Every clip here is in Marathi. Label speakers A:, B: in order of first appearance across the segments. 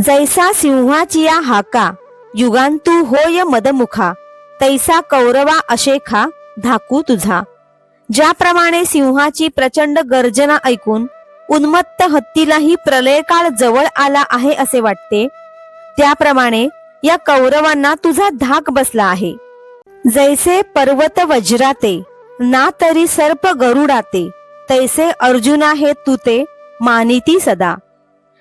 A: जैसा सिंहाची या हाका युगांतू होय मदमुखा तैसा कौरवा अशेखा धाकू तुझा. ज्याप्रमाणे सिंहाची प्रचंड गर्जना ऐकून उन्मत्त हत्तीलाही प्रलयकाळ जवळ आला आहे असे वाटते. त्याप्रमाणे या कौरवांना तुझा धाक बसला आहे. जैसे पर्वत वज्राते ना तरी सर्प गरुडाते तैसे अर्जुना हे तू ते मानिती सदा.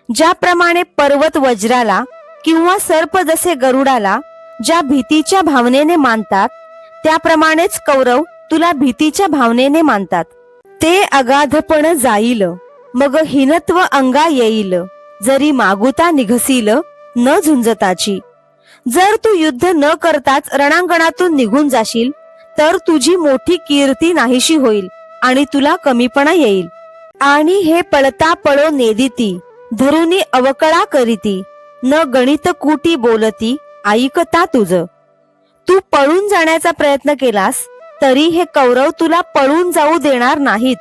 A: ज्याप्रमाणे पर्वत वज्राला किंवा सर्प जसे गरुडाला ज्या भीतीच्या भावनेने मानतात त्याप्रमाणेच कौरव तुला भीतीच्या भावनेने मानतात. ते अगाधपण जाईल मग हिनत्व अंगा येईल जरी मागुता निघसील न झुंजताची. जर तू युद्ध न करताच रणांगणातून निघून जाशील तर तुझी मोठी कीर्ती नाहीशी होईल आणि तुला कमीपणा येईल. आणि हे पळता पळो नेदिती. धरुनी अवकळा करीती न गणित कुटी बोलती ऐकता तुझ. तू पळून जाण्याचा प्रयत्न केलास तरी हे कौरव तुला पळून जाऊ देणार नाहीत.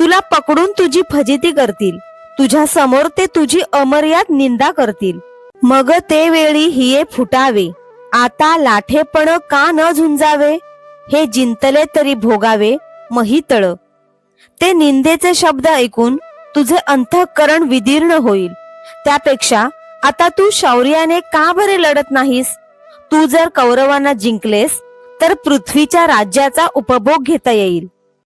A: तुला पकडून तुझी फजिती करतील तुझ्या समोर ते तुझी अमर्याद निंदा करतील. मग ते वेळी हिये फुटावे आता लाठेपण का न झुंजावे? हे जिंतले तरी भोगावे महितळ ते निंदेचे शब्द ऐकून तुझे अंतःकरण विदीर्ण होईल. त्यापेक्षा आता तू शौर्याने का बरे लढत नाहीस? तू जर कौरवांना जिंकलेस तर पृथ्वीच्या राज्याचा उपभोग घेता येईल.